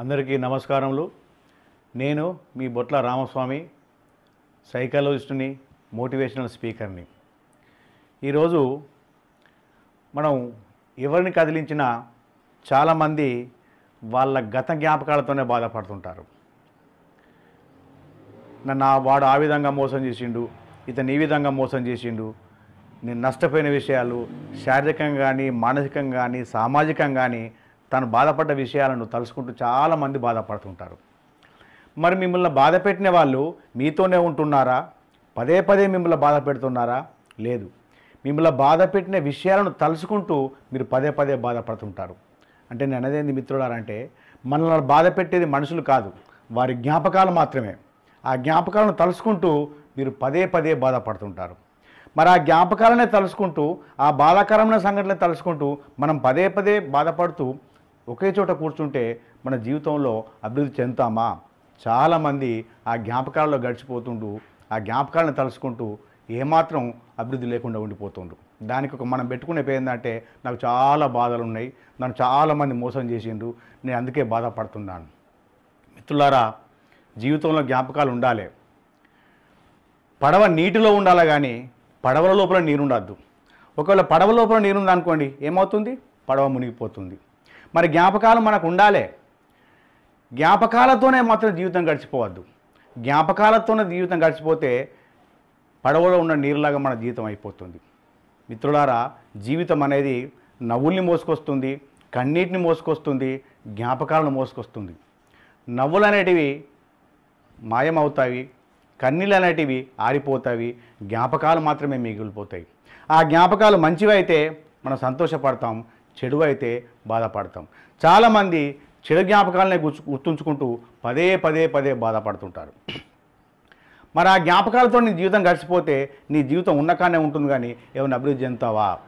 అందరికీ నమస్కారములు. నేను మీ బొట్ల రామస్వామి సైకాలజిస్టుని మోటివేషనల్ స్పీకర్ని. ఈరోజు మనం ఎవరిని కదిలించినా చాలామంది వాళ్ళ గత జ్ఞాపకాలతోనే బాధపడుతుంటారు. నన్ను వాడు ఆ విధంగా మోసం చేసిండు ఇతను ఈ విధంగా మోసం చేసిండు నేను నష్టపోయిన విషయాలు శారీరకంగా కానీ మానసికంగా కానీ సామాజికంగా కానీ తను బాధపడ్డ విషయాలను తలుసుకుంటూ చాలామంది బాధపడుతుంటారు. మరి మిమ్మల్ని బాధ పెట్టిన వాళ్ళు మీతోనే ఉంటున్నారా? పదే పదే మిమ్మల్ని బాధ పెడుతున్నారా? లేదు. మిమ్మల్ని బాధ పెట్టిన విషయాలను తలుసుకుంటూ మీరు పదే పదే బాధపడుతుంటారు. అంటే నేను అనేదేంది మిత్రులారంటే మనల్ని బాధ పెట్టేది మనుషులు కాదు వారి జ్ఞాపకాలు మాత్రమే. ఆ జ్ఞాపకాలను తలుసుకుంటూ మీరు పదే పదే బాధపడుతుంటారు. మరి ఆ జ్ఞాపకాలనే తలుసుకుంటూ ఆ బాధాకరమైన సంఘటనలు తలుసుకుంటూ మనం పదే పదే బాధపడుతూ ఒకే చోట కూర్చుంటే మన జీవితంలో అభివృద్ధి చెందుతామా? చాలామంది ఆ జ్ఞాపకాలలో గడిచిపోతుంటూ ఆ జ్ఞాపకాలను తలుచుకుంటూ ఏమాత్రం అభివృద్ధి లేకుండా ఉండిపోతుండ్రు. దానికి ఒక మనం పెట్టుకునే పేరు ఏంటంటే నాకు చాలా బాధలు ఉన్నాయి నన్ను చాలామంది మోసం చేసిండ్రు నేను అందుకే బాధపడుతున్నాను. మిత్రులారా జీవితంలో జ్ఞాపకాలు ఉండాలి. పడవ నీటిలో ఉండాలి కానీ పడవల లోపల నీరుండద్దు. ఒకవేళ పడవ లోపల నీరుందనుకోండి ఏమవుతుంది? పడవ మునిగిపోతుంది. మరి జ్ఞాపకాలు మనకు ఉండాలి. జ్ఞాపకాలతోనే మాత్రం జీవితం గడిచిపోవద్దు. జ్ఞాపకాలతోనే జీవితం గడిచిపోతే పడవలో ఉన్న నీరులాగా మన జీవితం అయిపోతుంది. మిత్రులారా జీవితం అనేది నవ్వుల్ని మోసుకొస్తుంది కన్నీటిని మోసుకొస్తుంది జ్ఞాపకాలను మోసుకొస్తుంది. నవ్వులు అనేటివి మాయమవుతాయి కన్నీళ్ళు అనేటివి ఆరిపోతాయి జ్ఞాపకాలు మాత్రమే మిగిలిపోతాయి. ఆ జ్ఞాపకాలు మంచివైతే మనం సంతోషపడతాం చెడు అయితే బాధపడతాం. చాలామంది చెడు జ్ఞాపకాలనే గుర్తు గుర్తుంచుకుంటూ పదే పదే పదే బాధపడుతుంటారు. మరి ఆ జ్ఞాపకాలతో నీ జీవితం గడిచిపోతే నీ జీవితం ఉన్నకానే ఉంటుంది కానీ ఏమైనా అభివృద్ధి చెందుతావా?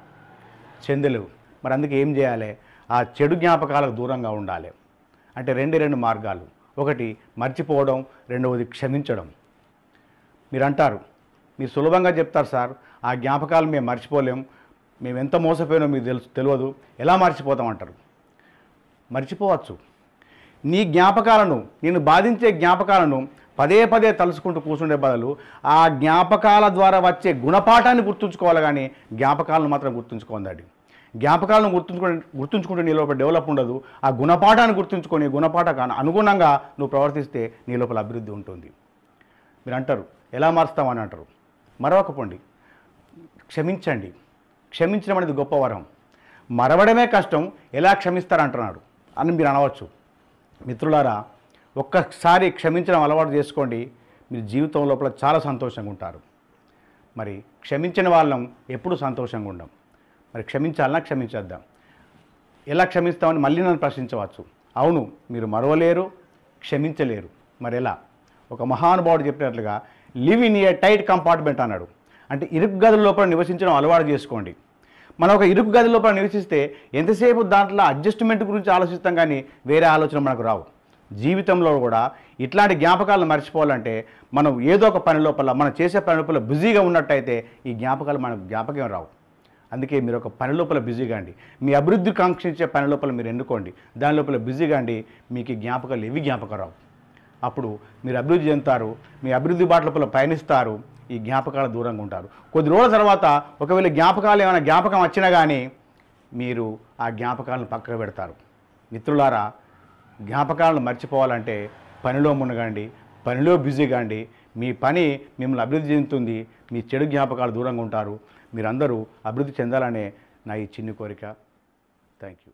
చెందలేవు. మరి అందుకే ఏం చేయాలి? ఆ చెడు జ్ఞాపకాలకు దూరంగా ఉండాలి. అంటే రెండు రెండు మార్గాలు. ఒకటి మర్చిపోవడం. రెండవది క్షమించడం. మీరు అంటారు మీరు సులభంగా చెప్తారు సార్ ఆ జ్ఞాపకాలు మేము మర్చిపోలేం. మేము ఎంత మోసపోయినో మీకు తెలుసు తెలియదు. ఎలా మర్చిపోతామంటారు? మర్చిపోవచ్చు. నీ జ్ఞాపకాలను నేను బాధించే జ్ఞాపకాలను పదే పదే తలుసుకుంటూ కూర్చుండే బదులు ఆ జ్ఞాపకాల ద్వారా వచ్చే గుణపాఠాన్ని గుర్తుంచుకోవాలి కానీ జ్ఞాపకాలను మాత్రం గుర్తుంచుకోండి జ్ఞాపకాలను గుర్తుంచుకుని గుర్తుంచుకుంటే నీ లోపల డెవలప్ ఉండదు. ఆ గుణపాఠాన్ని గుర్తుంచుకొని గుణపాఠకు అనుగుణంగా నువ్వు ప్రవర్తిస్తే నీ లోపల అభివృద్ధి ఉంటుంది. మీరు అంటారు ఎలా మారుస్తామని అంటారు? మరొకపోండి క్షమించండి. క్షమించడం అనేది గొప్ప వరం. మరవడమే కష్టం ఎలా క్షమిస్తారంటున్నాడు. అని మీరు అనవచ్చు. మిత్రులారా ఒక్కసారి క్షమించడం అలవాటు చేసుకోండి మీరు జీవితం లోపల చాలా సంతోషంగా ఉంటారు. మరి క్షమించిన వాళ్ళం ఎప్పుడు సంతోషంగా ఉండం. మరి క్షమించాలన్నా క్షమించేద్దాం. ఎలా క్షమిస్తామని మళ్ళీ నన్ను ప్రశ్నించవచ్చు. అవును మీరు మరవలేరు క్షమించలేరు. మరి ఎలా ఒక మహానుభావుడు చెప్పినట్లుగా live in a tight compartment అన్నాడు. అంటే ఇరుకు గదుల లోపల నివసించడం అలవాటు చేసుకోండి. మనం ఒక ఇరుకు గది లోపల నివసిస్తే ఎంతసేపు దాంట్లో అడ్జస్ట్మెంట్ గురించి ఆలోచిస్తాం కానీ వేరే ఆలోచన మనకు రావు. జీవితంలో కూడా ఇట్లాంటి జ్ఞాపకాలను మర్చిపోవాలంటే మనం ఏదో ఒక పని లోపల మనం చేసే పని లోపల బిజీగా ఉన్నట్టయితే ఈ జ్ఞాపకాలు మనకు జ్ఞాపకం రావు. అందుకే మీరు ఒక పని లోపల బిజీగా అండి. మీ అభివృద్ధి కాంక్షించే పని లోపల మీరు ఎన్నుకోండి దాని లోపల బిజీగా అండి మీకు జ్ఞాపకాలు ఏవి జ్ఞాపకం రావు. అప్పుడు మీరు అభివృద్ధి చెందుతారు మీ అభివృద్ధి బాట లోపల పయనిస్తారు ఈ జ్ఞాపకాల దూరంగా ఉంటారు. కొద్ది రోజుల తర్వాత ఒకవేళ జ్ఞాపకాలు ఏమైనా జ్ఞాపకం వచ్చినా కానీ మీరు ఆ జ్ఞాపకాలను పక్కకు పెడతారు. మిత్రులారా జ్ఞాపకాలను మర్చిపోవాలంటే పనిలో మునగండి పనిలో బిజీ కాండి. మీ పని మిమ్మల్ని అభివృద్ధి చెందుతుంది మీ చెడు జ్ఞాపకాలు దూరంగా ఉంటారు. మీరందరూ అభివృద్ధి చెందాలనే నా ఈ చిన్ని కోరిక. Thank you